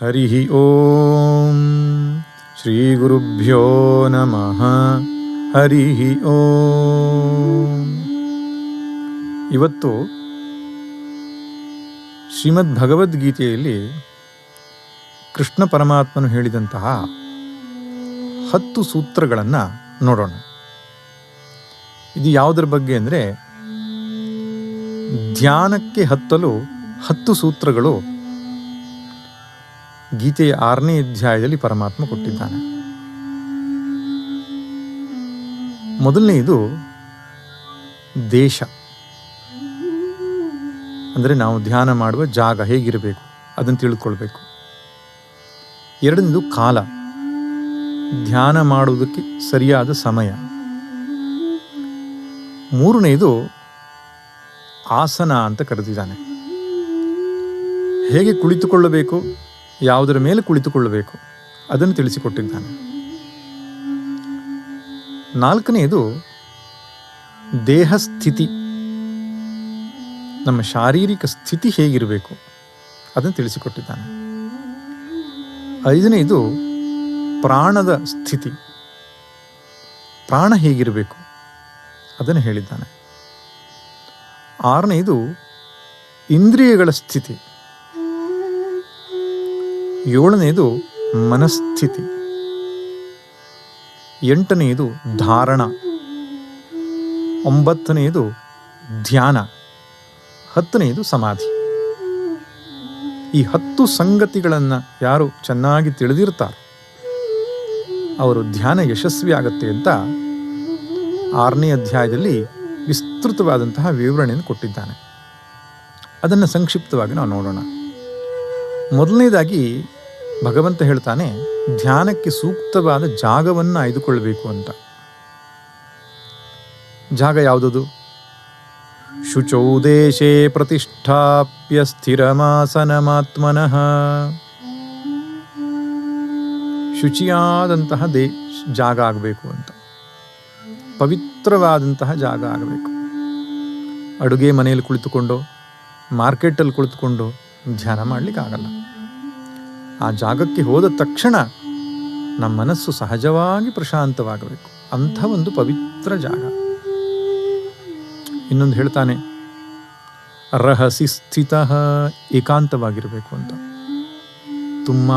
ಹರಿ ಓಂ. ಶ್ರೀ ಗುರುಭ್ಯೋ ನಮಃ. ಹರಿ ಓಂ. ಇವತ್ತು ಶ್ರೀಮದ್ ಭಗವದ್ಗೀತೆಯಲ್ಲಿ ಕೃಷ್ಣ ಪರಮಾತ್ಮನು ಹೇಳಿದಂತಹ ಹತ್ತು ಸೂತ್ರಗಳನ್ನು ನೋಡೋಣ. ಇದು ಯಾವುದರ ಬಗ್ಗೆ ಅಂದರೆ ಧ್ಯಾನಕ್ಕೆ ಹತ್ತಲು ಹತ್ತು ಸೂತ್ರಗಳು ಗೀತೆಯ ಆರನೇ ಅಧ್ಯಾಯದಲ್ಲಿ ಪರಮಾತ್ಮ ಕೊಟ್ಟಿದ್ದಾನೆ. ಮೊದಲನೆಯದು ದೇಶ. ಅಂದರೆ ನಾವು ಧ್ಯಾನ ಮಾಡುವ ಜಾಗ ಹೇಗಿರಬೇಕು, ಅದನ್ನು ತಿಳ್ಕೊಳ್ಬೇಕು. ಎರಡನೇದು ಕಾಲ. ಧ್ಯಾನ ಮಾಡುವುದಕ್ಕೆ ಸರಿಯಾದ ಸಮಯ. ಮೂರನೆಯದು ಆಸನ ಅಂತ ಕರೆದಿದ್ದಾನೆ. ಹೇಗೆ ಕುಳಿತುಕೊಳ್ಳಬೇಕು? ಯಾವುದರ ಮೇಲೆ ಕುಳಿತುಕೊಳ್ಳಬೇಕು ಅದನ್ನು ತಿಳಿಸಿಕೊಟ್ಟಿದ್ದಾನೆ. ನಾಲ್ಕನೆಯದು ದೇಹ ಸ್ಥಿತಿ ನಮ್ಮ ಶಾರೀರಿಕ ಸ್ಥಿತಿ ಹೇಗಿರಬೇಕು ಅದನ್ನು ತಿಳಿಸಿಕೊಟ್ಟಿದ್ದಾನೆ. ಐದನೆಯದು, ಪ್ರಾಣದ ಸ್ಥಿತಿ. ಪ್ರಾಣ ಹೇಗಿರಬೇಕು ಅದನ್ನು ಹೇಳಿದ್ದಾನೆ. ಆರನೆಯದು, ಇಂದ್ರಿಯಗಳ ಸ್ಥಿತಿ. ಏಳನೆಯದು ಮನಸ್ಥಿತಿ. ಎಂಟನೆಯದು ಧಾರಣ. ಒಂಬತ್ತನೆಯದು ಧ್ಯಾನ. ಹತ್ತನೆಯದು ಸಮಾಧಿ. ಈ ಹತ್ತು ಸಂಗತಿಗಳನ್ನು ಯಾರು ಚೆನ್ನಾಗಿ ತಿಳಿದಿರ್ತಾರೆ, ಅವರು ಧ್ಯಾನ ಯಶಸ್ವಿ ಆಗುತ್ತೆ ಅಂತ ಆರನೇ ಅಧ್ಯಾಯದಲ್ಲಿ ವಿಸ್ತೃತವಾದಂತಹ ವಿವರಣೆಯನ್ನು ಕೊಟ್ಟಿದ್ದಾನೆ. ಅದನ್ನು ಸಂಕ್ಷಿಪ್ತವಾಗಿ ನಾವು ನೋಡೋಣ. ಮೊದಲನೇದಾಗಿ ಭಗವಂತ ಹೇಳ್ತಾನೆ, ಧ್ಯಾನಕ್ಕೆ ಸೂಕ್ತವಾದ ಜಾಗವನ್ನು ಆಯ್ದುಕೊಳ್ಬೇಕು ಅಂತ. ಜಾಗ ಯಾವುದದು? ಶುಚೌ ದೇಶೇ ಪ್ರತಿಷ್ಠಾಪ್ಯ ಸ್ಥಿರಮಾಸನಮಾತ್ಮನಃ. ಶುಚಿಯಾದಂತಹ ದೇ, ಜಾಗ ಆಗಬೇಕು ಅಂತ. ಪವಿತ್ರವಾದಂತಹ ಜಾಗ ಆಗಬೇಕು. ಅಡುಗೆ ಮನೆಯಲ್ಲಿ ಕುಳಿತುಕೊಂಡು, ಮಾರ್ಕೆಟಲ್ಲಿ ಕುಳಿತುಕೊಂಡು ಧ್ಯಾನ ಮಾಡಲಿಕ್ಕಾಗಲ್ಲ. ಆ ಜಾಗಕ್ಕೆ ಹೋದ ತಕ್ಷಣ ನಮ್ಮ ಮನಸ್ಸು ಸಹಜವಾಗಿ ಪ್ರಶಾಂತವಾಗಬೇಕು. ಅಂಥ ಒಂದು ಪವಿತ್ರ ಜಾಗ. ಇನ್ನೊಂದು ಹೇಳ್ತಾನೆ, ರಹಸಿ ಸ್ಥಿತ ಏಕಾಂತವಾಗಿರಬೇಕು ಅಂತ. ತುಂಬ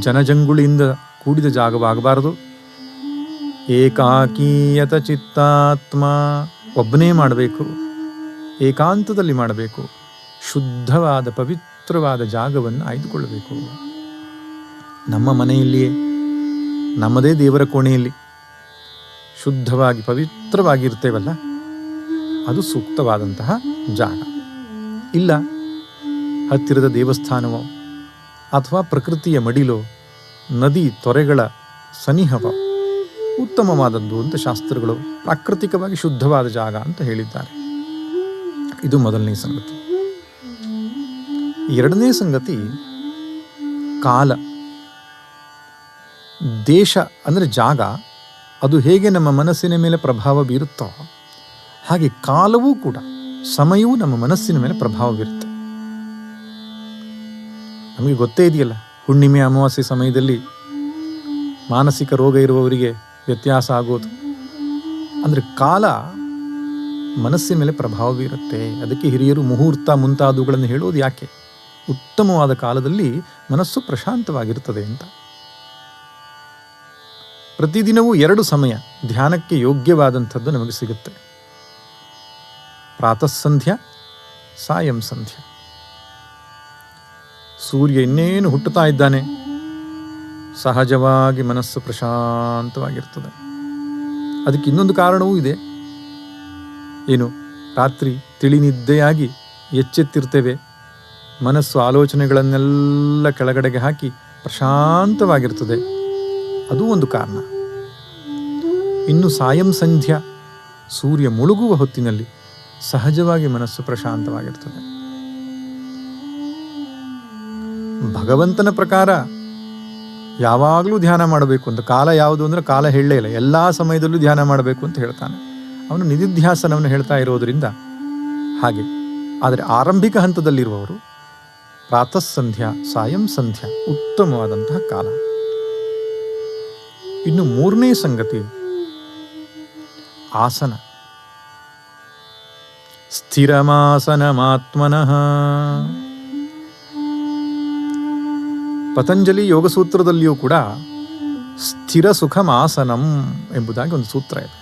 ಜನಜಂಗುಳಿಯಿಂದ ಕೂಡಿದ ಜಾಗವಾಗಬಾರದು. ಏಕಾಕೀಯತ ಚಿತ್ತಾತ್ಮ ಒಬ್ಬನೇ ಮಾಡಬೇಕು. ಏಕಾಂತದಲ್ಲಿ ಮಾಡಬೇಕು. ಶುದ್ಧವಾದ, ಪವಿತ್ರವಾದ ಜಾಗವನ್ನು ಆಯ್ದುಕೊಳ್ಳಬೇಕು. ನಮ್ಮ ಮನೆಯಲ್ಲಿಯೇ, ನಮ್ಮದೇ ದೇವರ ಕೋಣೆಯಲ್ಲಿ ಶುದ್ಧವಾಗಿ ಪವಿತ್ರವಾಗಿರ್ತೇವಲ್ಲ? ಅದು ಸೂಕ್ತವಾದಂತಹ ಜಾಗ. ಇಲ್ಲ, ಹತ್ತಿರದ ದೇವಸ್ಥಾನವೋ ಅಥವಾ ಪ್ರಕೃತಿಯ ಮಡಿಲೋ, ನದಿ ತೊರೆಗಳ ಸನಿಹವೋ ಉತ್ತಮವಾದದ್ದು ಅಂತ ಶಾಸ್ತ್ರಗಳು ಪ್ರಾಕೃತಿಕವಾಗಿ ಶುದ್ಧವಾದ ಜಾಗ ಅಂತ ಹೇಳಿದ್ದಾರೆ. ಇದು ಮೊದಲನೇ ಸಂಗತಿ. ಎರಡನೇ ಸಂಗತಿ, ಕಾಲ. ದೇಶ ಅಂದರೆ ಜಾಗ, ಅದು ಹೇಗೆ ನಮ್ಮ ಮನಸ್ಸಿನ ಮೇಲೆ ಪ್ರಭಾವ ಬೀರುತ್ತೋ, ಹಾಗೆ ಕಾಲವೂ ಕೂಡ ಸಮಯವೂ ನಮ್ಮ ಮನಸ್ಸಿನ ಮೇಲೆ ಪ್ರಭಾವ ಬೀರುತ್ತೆ. ನಮಗೆ ಗೊತ್ತೇ ಇದೆಯಲ್ಲ, ಹುಣ್ಣಿಮೆ ಅಮಾವಾಸ್ಯೆ ಸಮಯದಲ್ಲಿ ಮಾನಸಿಕ ರೋಗ ಇರುವವರಿಗೆ ವ್ಯತ್ಯಾಸ ಆಗೋದು. ಅಂದರೆ ಕಾಲ ಮನಸ್ಸಿನ ಮೇಲೆ ಪ್ರಭಾವ ಬೀರುತ್ತೆ. ಅದಕ್ಕೆ ಹಿರಿಯರು ಮುಹೂರ್ತ ಮುಂತಾದವುಗಳನ್ನು ಹೇಳೋದು ಯಾಕೆ? ಉತ್ತಮವಾದ ಕಾಲದಲ್ಲಿ ಮನಸ್ಸು ಪ್ರಶಾಂತವಾಗಿರುತ್ತದೆ ಅಂತ. ಪ್ರತಿದಿನವೂ ಎರಡು ಸಮಯ ಧ್ಯಾನಕ್ಕೆ ಯೋಗ್ಯವಾದಂಥದ್ದು ನಮಗೆ ಸಿಗುತ್ತೆ. ಪ್ರಾತಃ ಸಂಧ್ಯಾ ಸಾಯಂ ಸಂಧ್ಯಾ. ಸೂರ್ಯ ಇನ್ನೇನು ಹುಟ್ಟುತ್ತಾ ಇದ್ದಾನೆ? ಸಹಜವಾಗಿ ಮನಸ್ಸು ಪ್ರಶಾಂತವಾಗಿರ್ತದೆ. ಅದಕ್ಕೆ ಇನ್ನೊಂದು ಕಾರಣವೂ ಇದೆ. ಏನು? ರಾತ್ರಿ ತಿಳಿನಿದ್ದೆಯಾಗಿ ಎಚ್ಚೆತ್ತಿರ್ತೇವೆ. ಮನಸ್ಸು ಆಲೋಚನೆಗಳನ್ನೆಲ್ಲ ಕೆಳಗಡೆಗೆ ಹಾಕಿ ಪ್ರಶಾಂತವಾಗಿರ್ತದೆ. ಅದು ಒಂದು ಕಾರಣ. ಇನ್ನು ಸಾಯಂ ಸಂಧ್ಯಾ ಸೂರ್ಯ ಮುಳುಗುವ ಹೊತ್ತಿನಲ್ಲಿ ಸಹಜವಾಗಿ ಮನಸ್ಸು ಪ್ರಶಾಂತವಾಗಿರ್ತದೆ. ಭಗವಂತನ ಪ್ರಕಾರ ಯಾವಾಗಲೂ ಧ್ಯಾನ ಮಾಡಬೇಕು ಅಂತ, ಕಾಲ ಯಾವುದು ಅಂದರೆ ಕಾಲ ಹೇಳಲೇ ಇಲ್ಲ, ಎಲ್ಲ ಸಮಯದಲ್ಲೂ ಧ್ಯಾನ ಮಾಡಬೇಕು ಅಂತ ಹೇಳ್ತಾನೆ. ಅವನು ನಿಧಿಧ್ಯಾಸನವನ್ನು ಹೇಳ್ತಾ ಇರೋದರಿಂದ ಹಾಗೆ. ಆದರೆ ಆರಂಭಿಕ ಹಂತದಲ್ಲಿರುವವರು ಪ್ರಾತಃ ಸಂಧ್ಯಾ ಸಾಯಂ ಸಂಧ್ಯಾ ಉತ್ತಮವಾದಂತಹ ಕಾಲ. ಇನ್ನು ಮೂರನೇ ಸಂಗತಿ ಆಸನ. ಸ್ಥಿರಮಾಸನಮಾತ್ಮನಃ. ಪತಂಜಲಿ ಯೋಗಸೂತ್ರದಲ್ಲಿಯೂ ಕೂಡ ಸ್ಥಿರ ಸುಖಮಾಸನಂ ಎಂಬುದಾಗಿ ಒಂದು ಸೂತ್ರ ಇದೆ.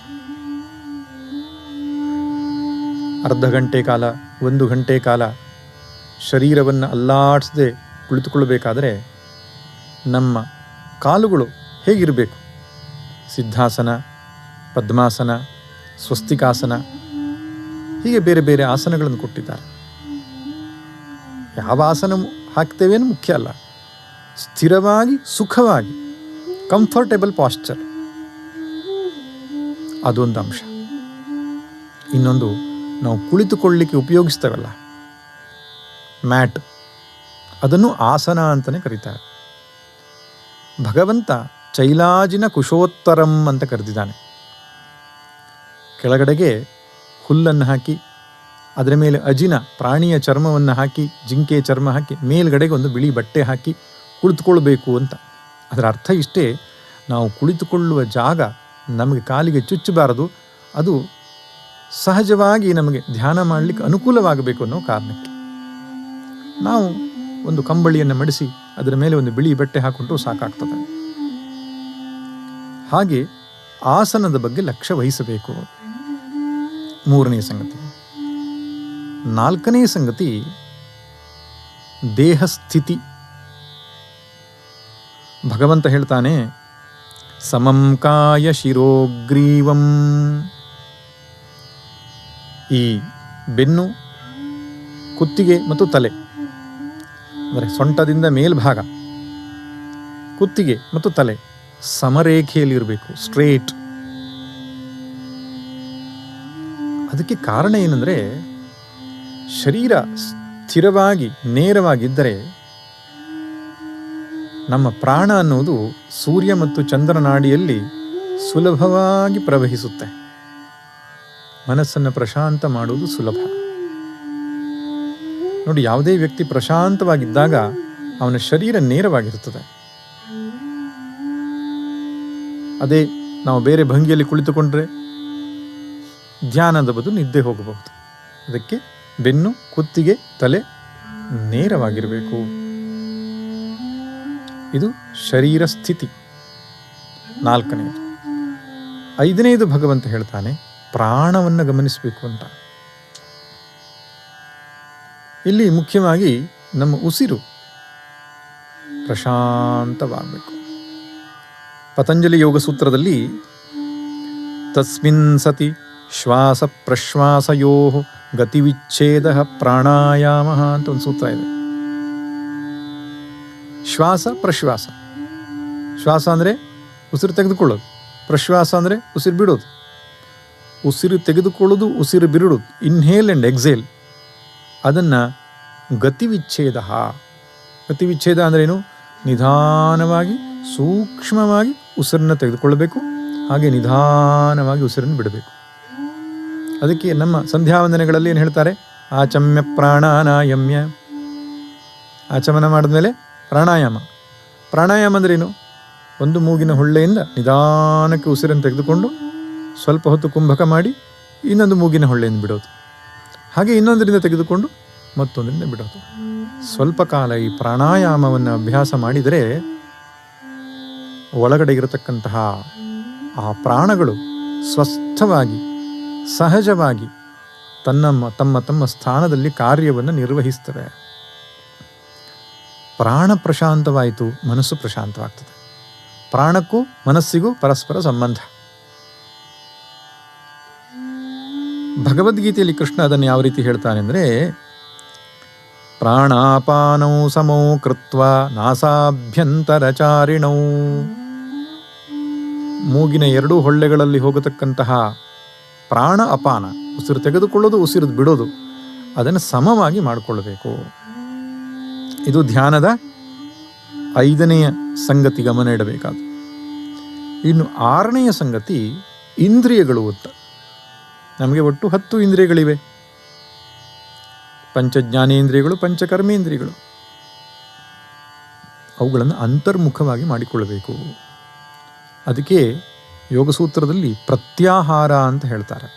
ಅರ್ಧ ಗಂಟೆ ಕಾಲ, ಒಂದು ಗಂಟೆ ಕಾಲ ಶರೀರವನ್ನು ಅಲ್ಲಾಡಿಸದೆ ಕುಳಿತುಕೊಳ್ಳಬೇಕಾದರೆ ನಮ್ಮ ಕಾಲುಗಳು ಹೇಗಿರಬೇಕು? ಸಿದ್ಧಾಸನ, ಪದ್ಮಾಸನ, ಸ್ವಸ್ತಿಕಾಸನ, ಹೀಗೆ ಬೇರೆ ಬೇರೆ ಆಸನಗಳನ್ನು ಕೊಟ್ಟಿದ್ದಾರೆ. ಯಾವ ಆಸನ ಹಾಕ್ತೇವೇನು ಮುಖ್ಯ ಅಲ್ಲ. ಸ್ಥಿರವಾಗಿ, ಸುಖವಾಗಿ, ಕಂಫರ್ಟೇಬಲ್ ಪಾಶ್ಚರ್. ಅದೊಂದು ಅಂಶ. ಇನ್ನೊಂದು, ನಾವು ಕುಳಿತುಕೊಳ್ಳಿಕ್ಕೆ ಉಪಯೋಗಿಸ್ತೇವಲ್ಲ. ಮ್ಯಾಟ್. ಅದನ್ನು ಆಸನ ಅಂತಲೇ ಕರೀತಾರೆ. ಭಗವಂತ ಚೈಲಾಜಿನ ಕುಶೋತ್ತರಂ ಅಂತ ಕರೆದಿದ್ದಾನೆ. ಕೆಳಗಡೆಗೆ ಹುಲ್ಲನ್ನು ಹಾಕಿ, ಅದರ ಮೇಲೆ ಅಜಿನ ಪ್ರಾಣಿಯ ಚರ್ಮವನ್ನು ಹಾಕಿ, ಜಿಂಕೆ ಚರ್ಮ ಹಾಕಿ, ಮೇಲ್ಗಡೆಗೆ ಒಂದು ಬಿಳಿ ಬಟ್ಟೆ ಹಾಕಿ ಕುಳಿತುಕೊಳ್ಬೇಕು ಅಂತ. ಅದರ ಅರ್ಥ ಇಷ್ಟೇ, ನಾವು ಕುಳಿತುಕೊಳ್ಳುವ ಜಾಗ ನಮಗೆ ಕಾಲಿಗೆ ಚುಚ್ಚಬಾರದು, ಅದು ಸಹಜವಾಗಿ ನಮಗೆ ಧ್ಯಾನ ಮಾಡಲಿಕ್ಕೆ ಅನುಕೂಲವಾಗಬೇಕು ಅನ್ನೋ ಕಾರಣಕ್ಕೆ. ನಾವು ಒಂದು ಕಂಬಳಿಯನ್ನು ಮಡಿಸಿ, ಅದರ ಮೇಲೆ ಒಂದು ಬಿಳಿ ಬಟ್ಟೆ ಹಾಕೊಂಡ್ರು ಸಾಕಾಗ್ತದೆ. ಹಾಗೆ ಆಸನದ ಬಗ್ಗೆ ಲಕ್ಷ್ಯ ವಹಿಸಬೇಕು. ಮೂರನೇ ಸಂಗತಿ. ನಾಲ್ಕನೇ ಸಂಗತಿ, ದೇಹ ಸ್ಥಿತಿ. ಭಗವಂತ ಹೇಳ್ತಾನೆ, ಸಮಂ ಕಾಯ ಶಿರೋಗ್ರೀವಂ. ಈ ಬೆನ್ನು, ಕುತ್ತಿಗೆ ಮತ್ತು ತಲೆ. ಅಂದರೆ ಸೊಂಟದಿಂದ ಮೇಲ್ಭಾಗ, ಕುತ್ತಿಗೆ ಮತ್ತು ತಲೆ. ಸಮರೇಖೆಯಲ್ಲಿರಬೇಕು ಸ್ಟ್ರೇಟ್ ಅದಕ್ಕೆ ಕಾರಣ ಏನಂದರೆ, ಶರೀರ ಸ್ಥಿರವಾಗಿ, ನೇರವಾಗಿದ್ದರೆ ನಮ್ಮ ಪ್ರಾಣ ಅನ್ನೋದು ಸೂರ್ಯ ಮತ್ತು ಚಂದ್ರನಾಡಿಯಲ್ಲಿ ಸುಲಭವಾಗಿ ಪ್ರವಹಿಸುತ್ತೆ. ಮನಸ್ಸನ್ನು ಪ್ರಶಾಂತ ಮಾಡುವುದು ಸುಲಭ. ನೋಡಿ, ಯಾವುದೇ ವ್ಯಕ್ತಿ ಪ್ರಶಾಂತವಾಗಿದ್ದಾಗ ಅವನ ಶರೀರ ನೇರವಾಗಿರುತ್ತದೆ. ಅದೇ ನಾವು ಬೇರೆ ಭಂಗಿಯಲ್ಲಿ ಕುಳಿತುಕೊಂಡ್ರೆ ಧ್ಯಾನದ ಬದಲು ನಿದ್ದೆ ಹೋಗಬಹುದು. ಅದಕ್ಕೆ ಬೆನ್ನು, ಕುತ್ತಿಗೆ, ತಲೆ ನೇರವಾಗಿರಬೇಕು. ಇದು ಶರೀರ ಸ್ಥಿತಿ. ನಾಲ್ಕನೆಯದು ಐದನೆಯದು ಭಗವಂತ ಹೇಳ್ತಾನೆ, ಪ್ರಾಣವನ್ನು ಗಮನಿಸಬೇಕು ಅಂತ. ಇಲ್ಲಿ ಮುಖ್ಯವಾಗಿ ನಮ್ಮ ಉಸಿರು ಪ್ರಶಾಂತವಾಗಬೇಕು. ಪತಂಜಲಿ ಯೋಗ ಸೂತ್ರದಲ್ಲಿ, ತಸ್ಮಿನ್ ಸತಿ ಶ್ವಾಸ ಪ್ರಶ್ವಾಸಯೋ ಗತಿವಿಚ್ಛೇದ ಪ್ರಾಣಾಯಾಮ ಅಂತ ಒಂದು ಸೂತ್ರ ಇದೆ. ಶ್ವಾಸ ಪ್ರಶ್ವಾಸ. ಶ್ವಾಸ ಅಂದರೆ ಉಸಿರು ತೆಗೆದುಕೊಳ್ಳೋದು. ಪ್ರಶ್ವಾಸ ಅಂದರೆ ಉಸಿರು ಬಿಡೋದು. ಉಸಿರು ತೆಗೆದುಕೊಳ್ಳೋದು, ಉಸಿರು ಬಿರುಡೋದು. ಇನ್ಹೇಲ್ ಆ್ಯಂಡ್ ಎಕ್ಸೇಲ್ ಅದನ್ನು ಗತಿವಿಚ್ಛೇದ. ಗತಿವಿಚ್ಛೇದ ಅಂದ್ರೇನು ನಿಧಾನವಾಗಿ, ಸೂಕ್ಷ್ಮವಾಗಿ ಉಸಿರನ್ನು ತೆಗೆದುಕೊಳ್ಳಬೇಕು. ಹಾಗೆ ನಿಧಾನವಾಗಿ ಉಸಿರನ್ನು ಬಿಡಬೇಕು. ಅದಕ್ಕೆ ನಮ್ಮ ಸಂಧ್ಯಾವಂದನೆಗಳಲ್ಲಿ ಏನು ಹೇಳ್ತಾರೆ? ಆಚಮ್ಯ ಪ್ರಾಣಾನಾಯಮ್ಯ. ಆಚಮನ ಮಾಡಿದ್ಮೇಲೆ ಪ್ರಾಣಾಯಾಮ. ಪ್ರಾಣಾಯಾಮ ಅಂದ್ರೇನು ಒಂದು ಮೂಗಿನ ಹೊಳ್ಳೆಯಿಂದ ನಿಧಾನಕ್ಕೆ ಉಸಿರನ್ನು ತೆಗೆದುಕೊಂಡು ಸ್ವಲ್ಪ ಹೊತ್ತು ಕುಂಭಕ ಮಾಡಿ ಇನ್ನೊಂದು ಮೂಗಿನ ಹೊಳ್ಳೆಯಿಂದ ಬಿಡೋದು. ಹಾಗೆ ಇನ್ನೊಂದರಿಂದ ತೆಗೆದುಕೊಂಡು ಮತ್ತೊಂದರಿಂದ ಬಿಡೋದು. ಸ್ವಲ್ಪ ಕಾಲ ಈ ಪ್ರಾಣಾಯಾಮವನ್ನು ಅಭ್ಯಾಸ ಮಾಡಿದರೆ ಒಳಗಡೆ ಇರತಕ್ಕಂತಹ ಆ ಪ್ರಾಣಗಳು ಸ್ವಸ್ಥವಾಗಿ, ಸಹಜವಾಗಿ ತನ್ನ ತಮ್ಮ ತಮ್ಮ ಸ್ಥಾನದಲ್ಲಿ ಕಾರ್ಯವನ್ನು ನಿರ್ವಹಿಸ್ತವೆ. ಪ್ರಾಣ ಪ್ರಶಾಂತವಾಯಿತು, ಮನಸ್ಸು ಪ್ರಶಾಂತವಾಗ್ತದೆ. ಪ್ರಾಣಕ್ಕೂ ಮನಸ್ಸಿಗೂ ಪರಸ್ಪರ ಸಂಬಂಧ. ಭಗವದ್ಗೀತೆಯಲ್ಲಿ ಕೃಷ್ಣ ಅದನ್ನು ಯಾವ ರೀತಿ ಹೇಳ್ತಾನೆ ಅಂದರೆ ಪ್ರಾಣಾಪಾನೌ ಸಮೌ ಕೃತ್ವ ನಾಸಾಭ್ಯಂತರಚಾರಿಣೌ. ಮೂಗಿನ ಎರಡೂ ಹೊಳ್ಳೆಗಳಲ್ಲಿ ಹೋಗತಕ್ಕಂತಹ ಪ್ರಾಣ ಅಪಾನ, ಉಸಿರು ತೆಗೆದುಕೊಳ್ಳೋದು, ಉಸಿರು ಬಿಡೋದು, ಅದನ್ನು ಸಮವಾಗಿ ಮಾಡಿಕೊಳ್ಳಬೇಕು. ಇದು ಧ್ಯಾನದ ಐದನೆಯ ಸಂಗತಿ ಗಮನ ಇಡಬೇಕಾದ ಇನ್ನು ಆರನೆಯ ಸಂಗತಿ ಇಂದ್ರಿಯಗಳು ಅಂತ ನಮಗೆ ಒಟ್ಟು ಹತ್ತು ಇಂದ್ರಿಯಗಳಿವೆ. ಪಂಚಜ್ಞಾನೇಂದ್ರಿಯಗಳು, ಪಂಚಕರ್ಮೇಂದ್ರಿಯಗಳು. ಅವುಗಳನ್ನು ಅಂತರ್ಮುಖವಾಗಿ ಮಾಡಿಕೊಳ್ಳಬೇಕು. ಅದಕ್ಕೆ ಯೋಗಸೂತ್ರದಲ್ಲಿ ಪ್ರತ್ಯಾಹಾರ ಅಂತ ಹೇಳ್ತಾರೆ.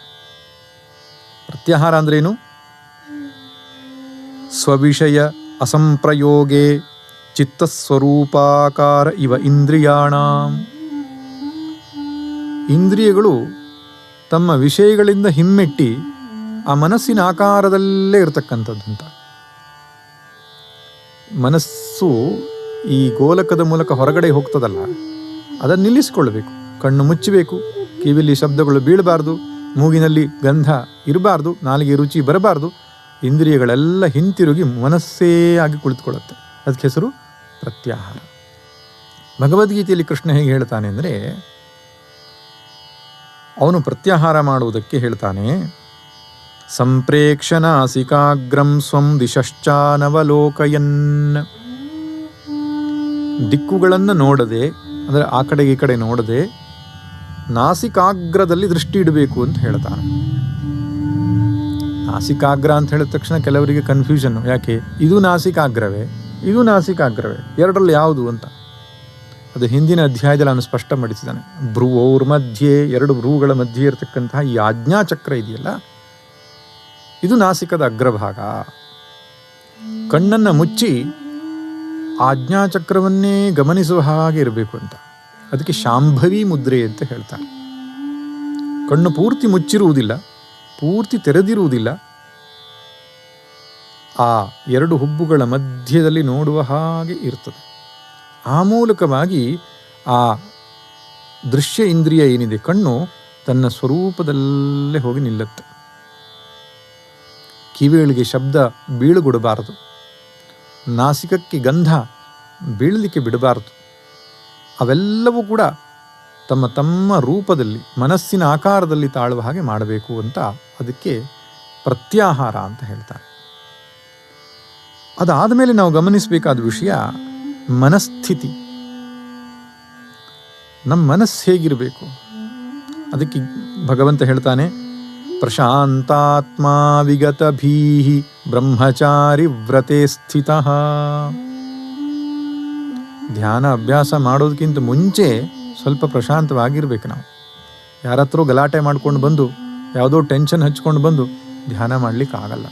ಪ್ರತ್ಯಾಹಾರ ಅಂದ್ರೇನು? ಸ್ವವಿಷಯ ಅಸಂಪ್ರಯೋಗೇ ಚಿತ್ತಸ್ವರೂಪಾಕಾರ ಇವ ಇಂದ್ರಿಯಾಣ. ಇಂದ್ರಿಯಗಳು ತಮ್ಮ ವಿಷಯಗಳಿಂದ ಹಿಮ್ಮೆಟ್ಟಿ ಆ ಮನಸ್ಸಿನ ಆಕಾರದಲ್ಲೇ ಇರತಕ್ಕಂಥದ್ದು ಅಂತ. ಮನಸ್ಸು ಈ ಗೋಲಕದ ಮೂಲಕ ಹೊರಗಡೆ ಹೋಗ್ತದಲ್ಲ ಅದನ್ನು ನಿಲ್ಲಿಸಿಕೊಳ್ಳಬೇಕು. ಕಣ್ಣು ಮುಚ್ಚಬೇಕು. ಕಿವಿಲಿ ಶಬ್ದಗಳು ಬೀಳಬಾರ್ದು. ಮೂಗಿನಲ್ಲಿ ಗಂಧ ಇರಬಾರ್ದು. ನಾಲಿಗೆ ರುಚಿ ಬರಬಾರ್ದು. ಇಂದ್ರಿಯಗಳೆಲ್ಲ ಹಿಂತಿರುಗಿ ಮನಸ್ಸೇ ಆಗಿ ಕುಳಿತುಕೊಳ್ಳುತ್ತೆ. ಅದಕ್ಕೆ ಹೆಸರು ಪ್ರತ್ಯಾಹಾರ. ಭಗವದ್ಗೀತೆಯಲ್ಲಿ ಕೃಷ್ಣ ಹೇಗೆ ಹೇಳ್ತಾನೆ ಅಂದರೆ, ಅವನು ಪ್ರತ್ಯಾಹಾರ ಮಾಡುವುದಕ್ಕೆ ಹೇಳ್ತಾನೆ ಸಂಪ್ರೇಕ್ಷ ನಾಸಿಕಾಗ್ರಂ ಸ್ವಂ ದಿಶಶ್ಚಾನವಲೋಕಯನ್. ದಿಕ್ಕುಗಳನ್ನು ನೋಡದೆ ಅಂದರೆ ಆ ಕಡೆ ಈ ಕಡೆ ನೋಡದೆ ನಾಸಿಕಾಗ್ರದಲ್ಲಿ ದೃಷ್ಟಿ ಇಡಬೇಕು ಅಂತ ಹೇಳ್ತಾನೆ. ನಾಸಿಕಾಗ್ರ ಅಂತ ಹೇಳಿದ ತಕ್ಷಣ ಕೆಲವರಿಗೆ ಕನ್ಫ್ಯೂಷನ್ ಯಾಕೆ? ಇದು ನಾಸಿಕಾಗ್ರವೇ? ಇದು ನಾಸಿಕಾಗ್ರವೇ? ಎರಡರಲ್ಲಿ ಯಾವುದು ಅಂತ. ಅದು ಹಿಂದಿನ ಅಧ್ಯಾಯದಲ್ಲಿ ಅವನು ಸ್ಪಷ್ಟಪಡಿಸಿದ್ದಾನೆ ಭ್ರೂವ್ರ ಮಧ್ಯೆ, ಎರಡು ಭ್ರೂಗಳ ಮಧ್ಯೆ ಇರತಕ್ಕಂತಹ ಈ ಆಜ್ಞಾಚಕ್ರ ಇದೆಯಲ್ಲ? ಇದು ನಾಸಿಕದ ಅಗ್ರಭಾಗ. ಕಣ್ಣನ್ನು ಮುಚ್ಚಿ ಆಜ್ಞಾಚಕ್ರವನ್ನೇ ಗಮನಿಸುವ ಹಾಗೆ ಇರಬೇಕು ಅಂತ. ಅದಕ್ಕೆ ಶಾಂಭವಿ ಮುದ್ರೆ ಅಂತ ಹೇಳ್ತಾರೆ. ಕಣ್ಣು ಪೂರ್ತಿ ಮುಚ್ಚಿರುವುದಿಲ್ಲ, ಪೂರ್ತಿ ತೆರೆದಿರುವುದಿಲ್ಲ. ಆ ಎರಡು ಹುಬ್ಬುಗಳ ಮಧ್ಯದಲ್ಲಿ ನೋಡುವ ಹಾಗೆ ಇರ್ತದೆ. ಆ ಮೂಲಕವಾಗಿ ಆ ದೃಶ್ಯ ಇಂದ್ರಿಯ ಏನಿದೆ, ಕಣ್ಣು ತನ್ನ ಸ್ವರೂಪದಲ್ಲೇ ಹೋಗಿ ನಿಲ್ಲುತ್ತೆ. ಕಿವಿಗಳಿಗೆ ಶಬ್ದ ಬೀಳುಗೊಡಬಾರದು. ನಾಸಿಕಕ್ಕೆ ಗಂಧ ಬೀಳಲಿಕ್ಕೆ ಬಿಡಬಾರದು. ಅವೆಲ್ಲವೂ ಕೂಡ ತಮ್ಮ ತಮ್ಮ ರೂಪದಲ್ಲಿ, ಮನಸ್ಸಿನ ಆಕಾರದಲ್ಲಿ ತಾಳುವ ಹಾಗೆ ಮಾಡಬೇಕು ಅಂತ ಅದಕ್ಕೆ ಪ್ರತ್ಯಾಹಾರ ಅಂತ ಹೇಳ್ತಾರೆ. ಅದಾದ ಮೇಲೆ ನಾವು ಗಮನಿಸಬೇಕಾದ ವಿಷಯ ಮನಸ್ಥಿತಿ. ನಮ್ಮ ಮನಸ್ಸು ಹೇಗಿರಬೇಕು? ಅದಕ್ಕೆ ಭಗವಂತ ಹೇಳ್ತಾನೆ, ಪ್ರಶಾಂತಾತ್ಮ ವಿಗತ ಭೀಹಿ ಬ್ರಹ್ಮಚಾರಿ ವ್ರತೆ ಸ್ಥಿತ. ಧ್ಯಾನ ಅಭ್ಯಾಸ ಮಾಡೋದಕ್ಕಿಂತ ಮುಂಚೆ ಸ್ವಲ್ಪ ಪ್ರಶಾಂತವಾಗಿರ್ಬೇಕು ನಾವು. ಯಾರ ಗಲಾಟೆ ಮಾಡ್ಕೊಂಡು ಬಂದು, ಯಾವುದೋ ಟೆನ್ಷನ್ ಹಚ್ಕೊಂಡು ಬಂದು ಧ್ಯಾನ ಮಾಡ್ಲಿಕ್ಕೆ ಆಗಲ್ಲ.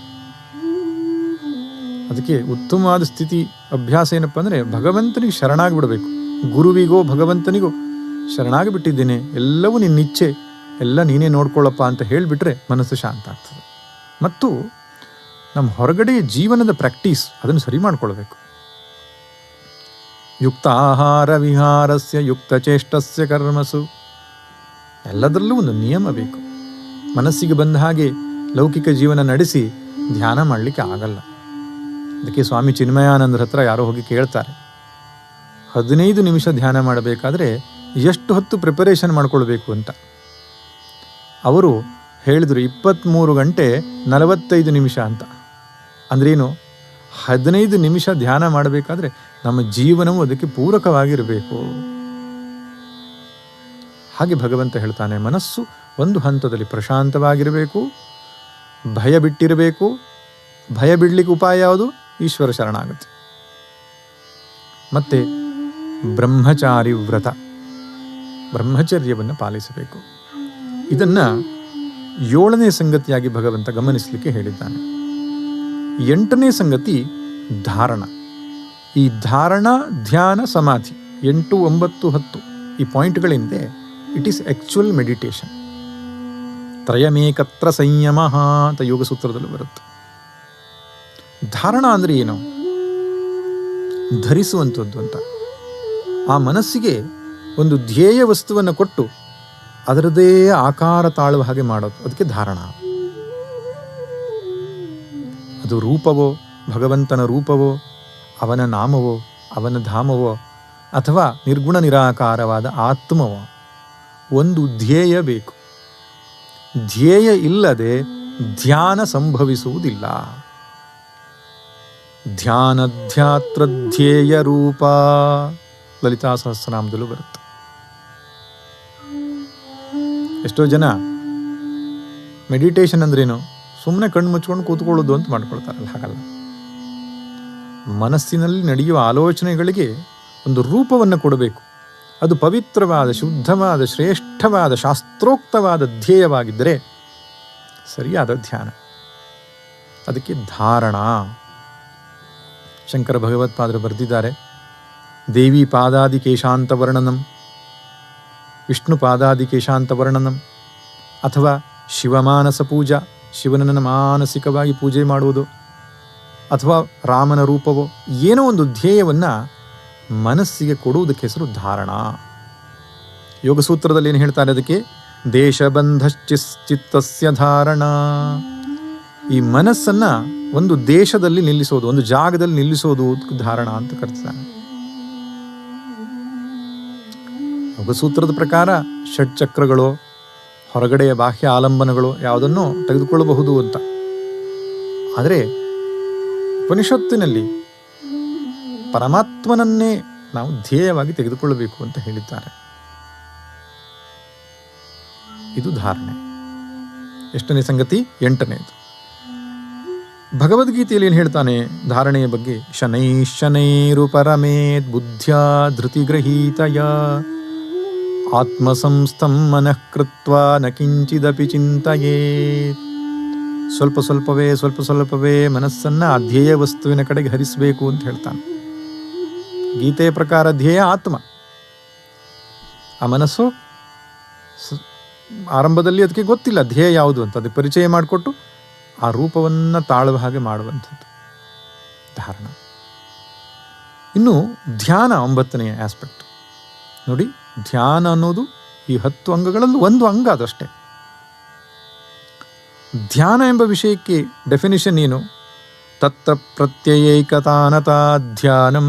ಅದಕ್ಕೆ ಉತ್ತಮವಾದ ಸ್ಥಿತಿ ಅಭ್ಯಾಸ ಏನಪ್ಪ ಅಂದರೆ ಭಗವಂತನಿಗೆ ಶರಣಾಗಿ ಬಿಡಬೇಕು ಗುರುವಿಗೋ ಭಗವಂತನಿಗೋ ಶರಣಾಗಿ ಬಿಟ್ಟಿದ್ದೇನೆ ಎಲ್ಲವೂ ನಿನ್ನ ಇಚ್ಛೆ, ಎಲ್ಲ ನೀನೇ ನೋಡ್ಕೊಳ್ಳಪ್ಪ ಅಂತ ಹೇಳಿಬಿಟ್ರೆ ಮನಸ್ಸು ಶಾಂತ ಆಗ್ತದೆ. ಮತ್ತು ನಮ್ಮ ಹೊರಗಡೆ ಜೀವನದ ಪ್ರಾಕ್ಟೀಸ್ ಅದನ್ನು ಸರಿ ಮಾಡ್ಕೊಳ್ಬೇಕು. ಯುಕ್ತ ಆಹಾರ ವಿಹಾರಸ್ಯ ಯುಕ್ತ ಚೇಷ್ಟಸ್ಯ ಕರ್ಮಸು. ಎಲ್ಲದರಲ್ಲೂ ಒಂದು ನಿಯಮ ಬೇಕು. ಮನಸ್ಸಿಗೆ ಬಂದ ಹಾಗೆ ಲೌಕಿಕ ಜೀವನ ನಡೆಸಿ ಧ್ಯಾನ ಮಾಡಲಿಕ್ಕೆ ಆಗಲ್ಲ. ಅದಕ್ಕೆ ಸ್ವಾಮಿ ಚಿನ್ಮಯಾನಂದರ ಹತ್ರ ಯಾರೋ ಹೋಗಿ ಕೇಳ್ತಾರೆ. ಹದಿನೈದು ನಿಮಿಷ ಧ್ಯಾನ ಮಾಡಬೇಕಾದ್ರೆ ಎಷ್ಟು ಹೊತ್ತು ಪ್ರಿಪರೇಷನ್ ಮಾಡಿಕೊಳ್ಬೇಕು ಅಂತ. ಅವರು ಹೇಳಿದರು ಇಪ್ಪತ್ತ್ಮೂರು ಗಂಟೆ ನಲವತ್ತೈದು ನಿಮಿಷ ಅಂತ. ಅಂದ್ರೇನು? ಹದಿನೈದು ನಿಮಿಷ ಧ್ಯಾನ ಮಾಡಬೇಕಾದ್ರೆ ನಮ್ಮ ಜೀವನವು ಅದಕ್ಕೆ ಪೂರಕವಾಗಿರಬೇಕು. ಹಾಗೆ ಭಗವಂತ ಹೇಳ್ತಾನೆ, ಮನಸ್ಸು ಒಂದು ಹಂತದಲ್ಲಿ ಪ್ರಶಾಂತವಾಗಿರಬೇಕು, ಭಯ ಬಿಟ್ಟಿರಬೇಕು. ಭಯ ಬಿಡ್ಲಿಕ್ಕೆ ಉಪಾಯ ಯಾವುದು? ಈಶ್ವರ ಶರಣಾಗತಿ. ಮತ್ತೆ ಬ್ರಹ್ಮಚಾರಿ ವ್ರತ. ಬ್ರಹ್ಮಚರ್ಯವನ್ನು ಪಾಲಿಸಬೇಕು. ಇದನ್ನ ಏಳನೇ ಸಂಗತಿಯಾಗಿ ಭಗವಂತ ಗಮನಿಸಲಿಕ್ಕೆ ಹೇಳಿದ್ದಾನೆ. ಎಂಟನೇ ಸಂಗತಿ ಧಾರಣ. ಈ ಧಾರಣ, ಧ್ಯಾನ, ಸಮಾಧಿ ಎಂಟು, ಒಂಬತ್ತು, ಹತ್ತು ಈ ಪಾಯಿಂಟ್ಗಳಿಂದೆ ಇಟ್ ಈಸ್ ಆಕ್ಚುಯಲ್ ಮೆಡಿಟೇಷನ್ ತ್ರಯಮೇಕತ್ರ ಸಂಯಮ ಅಂತ ಯೋಗ ಸೂತ್ರದಲ್ಲೂ ಬರುತ್ತೆ. ಧಾರಣ ಅಂದರೆ ಏನು? ಧರಿಸುವಂಥದ್ದು ಅಂತ. ಆ ಮನಸ್ಸಿಗೆ ಒಂದು ಧ್ಯೇಯ ವಸ್ತುವನ್ನು ಕೊಟ್ಟು ಅದರದೇ ಆಕಾರ ತಾಳುವ ಹಾಗೆ ಮಾಡೋದು. ಅದಕ್ಕೆ ಧಾರಣ. ಅದು ರೂಪವೋ, ಭಗವಂತನ ರೂಪವೋ, ಅವನ ನಾಮವೋ, ಅವನ ಧಾಮವೋ, ಅಥವಾ ನಿರ್ಗುಣ ನಿರಾಕಾರವಾದ ಆತ್ಮವೋ? ಒಂದು ಧ್ಯೇಯ ಬೇಕು. ಧ್ಯೇಯ ಇಲ್ಲದೆ ಧ್ಯಾನ ಸಂಭವಿಸುವುದಿಲ್ಲ. ಧ್ಯಾನಧ್ಯಾತ್ರ ಧ್ಯೇಯ ರೂಪ ಲಲಿತಾ ಸಹಸ್ರನಾಮದಲ್ಲೂ ಬರುತ್ತೆ. ಎಷ್ಟೋ ಜನ ಮೆಡಿಟೇಷನ್ ಅಂದ್ರೇನು? ಸುಮ್ಮನೆ ಕಣ್ಣು ಮುಚ್ಕೊಂಡು ಕೂತ್ಕೊಳ್ಳೋದು ಅಂತ ಮಾಡ್ಕೊಳ್ತಾರಲ್ಲ, ಹಾಗಲ್ಲ. ಮನಸ್ಸಿನಲ್ಲಿ ನಡೆಯುವ ಆಲೋಚನೆಗಳಿಗೆ ಒಂದು ರೂಪವನ್ನು ಕೊಡಬೇಕು. ಅದು ಪವಿತ್ರವಾದ, ಶುದ್ಧವಾದ, ಶ್ರೇಷ್ಠವಾದ, ಶಾಸ್ತ್ರೋಕ್ತವಾದ ಧ್ಯೇಯವಾಗಿದ್ದರೆ ಸರಿಯಾದ ಧ್ಯಾನ. ಅದಕ್ಕೆ ಧಾರಣ. ಶಂಕರ ಭಗವತ್ಪಾದರು ಬರೆದಿದ್ದಾರೆ, ದೇವಿ ಪಾದಾದಿ ಕೇಶಾಂತ ವರ್ಣನಂ ವಿಷ್ಣು ಪಾದಾದಿ ಕೇಶಾಂತ ವರ್ಣನಂ ಅಥವಾ ಶಿವಮಾನಸ ಪೂಜಾ. ಶಿವನನ್ನು ಮಾನಸಿಕವಾಗಿ ಪೂಜೆ ಮಾಡುವುದು ಅಥವಾ ರಾಮನ ರೂಪವೋ ಏನೋ ಒಂದು ಧ್ಯೇಯವನ್ನು ಮನಸ್ಸಿಗೆ ಕೊಡುವುದಕ್ಕೆ ಹೆಸರು ಧಾರಣ. ಯೋಗಸೂತ್ರದಲ್ಲಿ ಏನು ಹೇಳ್ತಾರೆ ಅದಕ್ಕೆ? ದೇಶಬಂಧಶ್ಚಿಶ್ಚಿತ್ತಸ್ಯ ಧಾರಣ. ಈ ಮನಸ್ಸನ್ನು ಒಂದು ದೇಶದಲ್ಲಿ ನಿಲ್ಲಿಸೋದು, ಒಂದು ಜಾಗದಲ್ಲಿ ನಿಲ್ಲಿಸೋದು ಧಾರಣ ಅಂತ ಕರ್ತಾನೆ ಯೋಗಸೂತ್ರದ ಪ್ರಕಾರ ಷಟ್ಚಕ್ರಗಳು ಹೊರಗಡೆಯ ಬಾಹ್ಯ ಆಲಂಬನಗಳು ಯಾವುದನ್ನು ತೆಗೆದುಕೊಳ್ಳಬಹುದು ಅಂತ. ಆದರೆ ಉಪನಿಷತ್ತಿನಲ್ಲಿ ಪರಮಾತ್ಮನನ್ನೇ ನಾವು ಧ್ಯೇಯವಾಗಿ ತೆಗೆದುಕೊಳ್ಳಬೇಕು ಅಂತ ಹೇಳಿದ್ದಾರೆ. ಇದು ಧಾರಣೆ. ಎಷ್ಟನೇ ಸಂಗತಿ? ಎಂಟನೇದು. ಭಗವದ್ಗೀತೆಯಲ್ಲಿ ಏನು ಹೇಳ್ತಾನೆ? ಧಾರಣೆಯ ಬಗ್ಗೆ, ಶನೈ ಶನೈರು ಬುದ್ಧ್ಯಾ ಧೃತಿ ಧೃತಿಗೃಹೀತಯ ಆತ್ಮಸಂಸ್ಥಂ ಮನಃ ಕೃತ್ವ ನ ಕಿಂಚಿದಪಿ ಚಿಂತೆಯೇತ್ ಸ್ವಲ್ಪ ಸ್ವಲ್ಪವೇ ಸ್ವಲ್ಪ ಸ್ವಲ್ಪವೇ ಮನಸ್ಸನ್ನು ಆ ಧ್ಯೇಯ ವಸ್ತುವಿನ ಕಡೆಗೆ ಹರಿಸಬೇಕು ಅಂತ ಹೇಳ್ತಾನೆ. ಗೀತೆ ಪ್ರಕಾರ ಧ್ಯೇಯ ಆತ್ಮ. ಆ ಮನಸ್ಸು ಆರಂಭದಲ್ಲಿ ಅದಕ್ಕೆ ಗೊತ್ತಿಲ್ಲ ಧ್ಯೇಯ ಯಾವುದು ಅಂತ ಅದಕ್ಕೆ ಪರಿಚಯ ಮಾಡಿಕೊಟ್ಟು ಆ ರೂಪವನ್ನು ತಾಳುವ ಹಾಗೆ ಮಾಡುವಂಥದ್ದು. ಧಾರಣ. ಇನ್ನು ಧ್ಯಾನ ಒಂಬತ್ತನೆಯ ಆಸ್ಪೆಕ್ಟ್ ನೋಡಿ ಧ್ಯಾನ ಅನ್ನೋದು ಈ ಹತ್ತು ಅಂಗಗಳಲ್ಲೂ ಒಂದು ಅಂಗ ಅದಷ್ಟೇ. ಧ್ಯಾನ ಎಂಬ ವಿಷಯಕ್ಕೆ ಡೆಫಿನಿಷನ್ ಏನು? ತತ್ತ ಪ್ರತ್ಯಯೈಕತಾನತಾ ಧ್ಯಾನಂ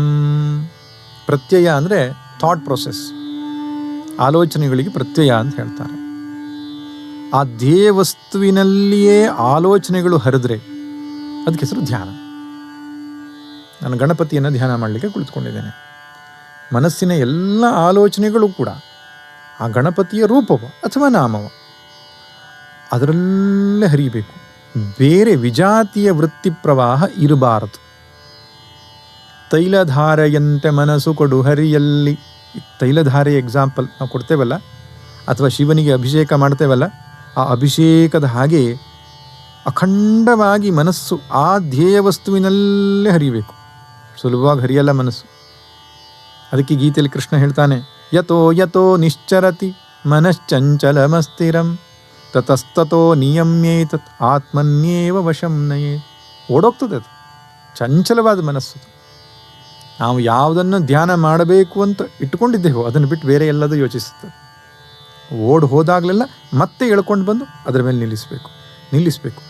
ಪ್ರತ್ಯಯ ಅಂದರೆ ಥಾಟ್ ಪ್ರೊಸೆಸ್ ಆಲೋಚನೆಗಳಿಗೆ ಪ್ರತ್ಯಯ ಅಂತ ಹೇಳ್ತಾರೆ. ಆ ಧ್ಯೇಯ ವಸ್ತುವಿನಲ್ಲಿಯೇ ಆಲೋಚನೆಗಳು ಹರಿದ್ರೆ ಅದಕ್ಕೆ ಹೆಸರು ಧ್ಯಾನ. ನಾನು ಗಣಪತಿಯನ್ನು ಧ್ಯಾನ ಮಾಡಲಿಕ್ಕೆ ಕುಳಿತುಕೊಂಡಿದ್ದೇನೆ. ಮನಸ್ಸಿನ ಎಲ್ಲ ಆಲೋಚನೆಗಳು ಕೂಡ ಆ ಗಣಪತಿಯ ರೂಪವ ಅಥವಾ ನಾಮವ ಅದರಲ್ಲೇ ಹರಿಯಬೇಕು. ಬೇರೆ ವಿಜಾತಿಯ ವೃತ್ತಿ ಪ್ರವಾಹ ಇರಬಾರದು. ತೈಲಧಾರೆಯಂತೆ ಮನಸ್ಸು ಕೊಡು ಹರಿಯಲ್ಲಿ. ತೈಲಧಾರೆ ಎಕ್ಸಾಂಪಲ್ ನಾವು ಕೊಡ್ತೇವಲ್ಲ? ಅಥವಾ ಶಿವನಿಗೆ ಅಭಿಷೇಕ ಮಾಡ್ತೇವಲ್ಲ? ಆ ಅಭಿಷೇಕದ ಹಾಗೆ ಅಖಂಡವಾಗಿ ಮನಸ್ಸು ಆ ಧ್ಯೇಯ ವಸ್ತುವಿನಲ್ಲೇ ಹರಿಯಬೇಕು. ಸುಲಭವಾಗಿ ಹರಿಯಲ್ಲ ಮನಸ್ಸು. ಅದಕ್ಕೆ ಗೀತೆಯಲ್ಲಿ ಕೃಷ್ಣ ಹೇಳ್ತಾನೆ, ಯತೋ ಯಥೋ ನಿಶ್ಚರತಿ ಮನಶ್ಚಂಚಲಮಸ್ಥಿರಂ ತತಸ್ತತೋ ನಿಯಮ್ಯೇತತ್ ಆತ್ಮನ್ಯೇವ ವಶಂ ನಯೇ. ಓಡೋಗ್ತದೆ ಅದು, ಚಂಚಲವಾದ ಮನಸ್ಸು ನಾವು ಯಾವುದನ್ನು ಧ್ಯಾನ ಮಾಡಬೇಕು ಅಂತ ಇಟ್ಟುಕೊಂಡಿದ್ದೇವೋ, ಅದನ್ನು ಬಿಟ್ಟು ಬೇರೆ ಎಲ್ಲದೂ ಯೋಚಿಸುತ್ತೆ. ಓಡ್ ಹೋದಾಗಲೆಲ್ಲ ಮತ್ತೆ ಎಳ್ಕೊಂಡು ಬಂದು ಅದರ ಮೇಲೆ ನಿಲ್ಲಿಸಬೇಕು ನಿಲ್ಲಿಸಬೇಕು.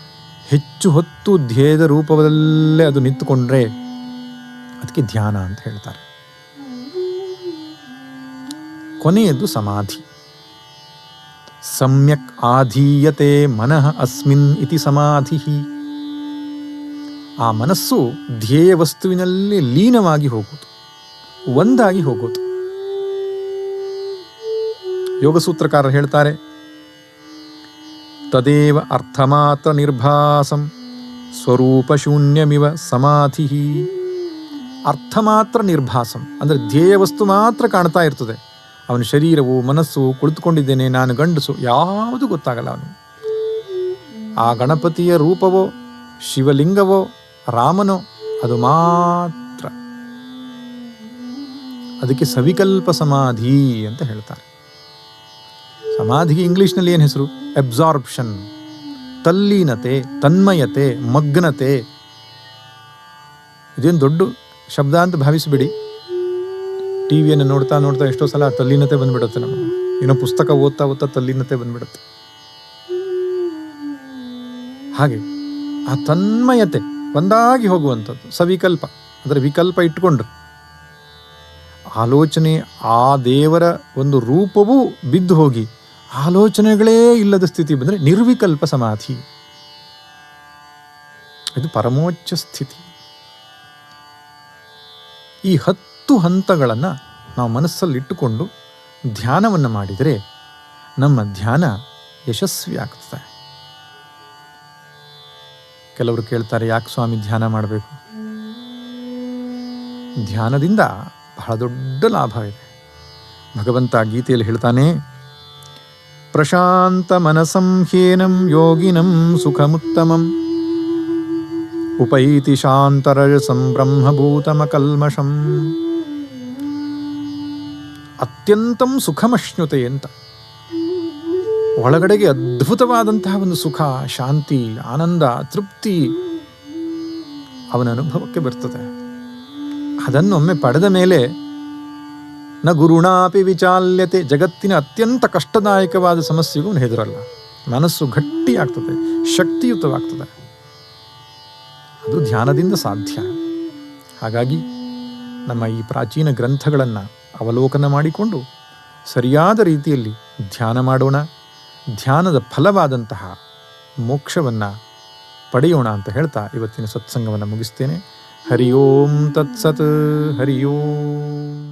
ಹೆಚ್ಚು ಹೊತ್ತು ಧ್ಯೇಯದ ರೂಪದಲ್ಲೇ ಅದು ನಿಂತುಕೊಂಡ್ರೆ ಅದಕ್ಕೆ ಧ್ಯಾನ ಅಂತ ಹೇಳ್ತಾರೆ. ಕೊನೆಯದು ಸಮಾಧಿ. ಸಮ್ಯಕ್ ಆಧೀಯತೆ ಮನಃ ಅಸ್ಮಿನ್ ಇತಿ ಸಮಾಧಿ. ಆ ಮನಸ್ಸು ಧ್ಯೇಯ ವಸ್ತುವಿನಲ್ಲಿ ಲೀನವಾಗಿ ಹೋಗುವುದು, ಒಂದಾಗಿ ಹೋಗೋದು ಯೋಗಸೂತ್ರಕಾರರು ಹೇಳ್ತಾರೆ, ತದೇವ ಅರ್ಥಮಾತ್ರ ನಿರ್ಭಾಸಂ ಸ್ವರೂಪ ಶೂನ್ಯಮಿವ ಸಮಾಧಿ. ಅರ್ಥಮಾತ್ರ ನಿರ್ಭಾಸಂ, ಅಂದರೆ ಧ್ಯೇಯ ವಸ್ತು ಮಾತ್ರ ಕಾಣ್ತಾ ಇರ್ತದೆ. ಅವನ ಶರೀರವು, ಮನಸ್ಸು ಕುಳಿತುಕೊಂಡಿದ್ದೇನೆ, ನಾನು ಗಂಡಸು, ಯಾವುದು ಗೊತ್ತಾಗಲ್ಲ ಅವನು ಆ ಗಣಪತಿಯ ರೂಪವೋ, ಶಿವಲಿಂಗವೋ, ರಾಮನೋ, ಅದು ಮಾತ್ರ. ಅದಕ್ಕೆ ಸವಿಕಲ್ಪ ಸಮಾಧಿ ಅಂತ ಹೇಳ್ತಾರೆ. ಸಮಾಧಿಗೆ ಇಂಗ್ಲೀಷ್ನಲ್ಲಿ ಏನು ಹೆಸರು? ಅಬ್ಸಾರ್ಪ್ಷನ್ ತಲ್ಲೀನತೆ, ತನ್ಮಯತೆ, ಮಗ್ನತೆ. ಇದೇನು ದೊಡ್ಡ ಶಬ್ದ ಅಂತ ಭಾವಿಸಬೇಡಿ. ಟಿ ವಿಯನ್ನು ನೋಡ್ತಾ ನೋಡ್ತಾ ಎಷ್ಟೋ ಸಲ ತಲ್ಲೀನತೆ ಬಂದ್ಬಿಡುತ್ತೆ ನಮಗೆ. ಏನೋ ಪುಸ್ತಕ ಓದ್ತಾ ಓದ್ತಾ ತಲ್ಲೀನತೆ ಬಂದ್ಬಿಡುತ್ತೆ. ಹಾಗೆ ಆ ತನ್ಮಯತೆ ಒಂದಾಗಿ ಹೋಗುವಂಥದ್ದು, ಸವಿಕಲ್ಪ, ಅಂದರೆ ವಿಕಲ್ಪ ಇಟ್ಕೊಂಡ್ರೆ ಆಲೋಚನೆ ಆ ದೇವರ ಒಂದು ರೂಪವೂ ಬಿದ್ದು ಹೋಗಿ ಆಲೋಚನೆಗಳೇ ಇಲ್ಲದ ಸ್ಥಿತಿ ಬಂದರೆ ನಿರ್ವಿಕಲ್ಪ ಸಮಾಧಿ. ಇದು ಪರಮೋಚ್ಚ ಸ್ಥಿತಿ. ಈ ಹತ್ತು ಹಂತಗಳನ್ನು ನಾವು ಮನಸ್ಸಲ್ಲಿಟ್ಟುಕೊಂಡು ಧ್ಯಾನವನ್ನು ಮಾಡಿದರೆ ನಮ್ಮ ಧ್ಯಾನ ಯಶಸ್ವಿ ಆಗ್ತದೆ. ಕೆಲವರು ಕೇಳ್ತಾರೆ, ಯಾಕೆ ಸ್ವಾಮಿ ಧ್ಯಾನ ಮಾಡಬೇಕು? ಧ್ಯಾನದಿಂದ ಬಹಳ ದೊಡ್ಡ ಲಾಭ ಇದೆ ಭಗವಂತ ಗೀತೆಯಲ್ಲಿ ಹೇಳ್ತಾನೆ, ಪ್ರಶಾಂತ ಮನಸಂ ಹ್ಯೇನಂ ಯೋಗಿನಂ ಸುಖಮುತ್ತಮಂ, ಉಪೈತಿ ಶಾಂತರಜಸಂ ಬ್ರಹ್ಮಭೂತಮಕಲ್ಮಷಂ. ಅತ್ಯಂತಂ ಸುಖಮಶ್ನುತೆ ಅಂತ. ಒಳಗಡೆಗೆ ಅದ್ಭುತವಾದಂತಹ ಒಂದು ಸುಖ, ಶಾಂತಿ, ಆನಂದ, ತೃಪ್ತಿ ಅವನ ಅನುಭವಕ್ಕೆ ಬರ್ತದೆ. ಅದನ್ನು ಒಮ್ಮೆ ಪಡೆದ ಮೇಲೆ ನ ಗುರುಣಾಪಿ ವಿಚಾಲ್ಯತೆ ಜಗತ್ತಿನ ಅತ್ಯಂತ ಕಷ್ಟದಾಯಕವಾದ ಸಮಸ್ಯೆಗೂ ಅವನು ಹೆದರಲ್ಲ. ಮನಸ್ಸು ಗಟ್ಟಿ ಆಗ್ತದೆ ಶಕ್ತಿಯುತವಾಗ್ತದೆ. ಅದು ಧ್ಯಾನದಿಂದ ಸಾಧ್ಯ. ಹಾಗಾಗಿ ನಮ್ಮ ಈ ಪ್ರಾಚೀನ ಗ್ರಂಥಗಳನ್ನು ಅವಲೋಕನ ಮಾಡಿಕೊಂಡು ಸರಿಯಾದ ರೀತಿಯಲ್ಲಿ ಧ್ಯಾನ ಮಾಡೋಣ. ಧ್ಯಾನದ ಫಲವಾದಂತಹ ಮೋಕ್ಷವನ್ನು ಪಡೆಯೋಣ ಅಂತ ಹೇಳ್ತಾ ಇವತ್ತಿನ ಸತ್ಸಂಗವನ್ನು ಮುಗಿಸ್ತೇನೆ. ಹರಿ ಓಂ ತತ್ಸತ್ ಹರಿ ಓಂ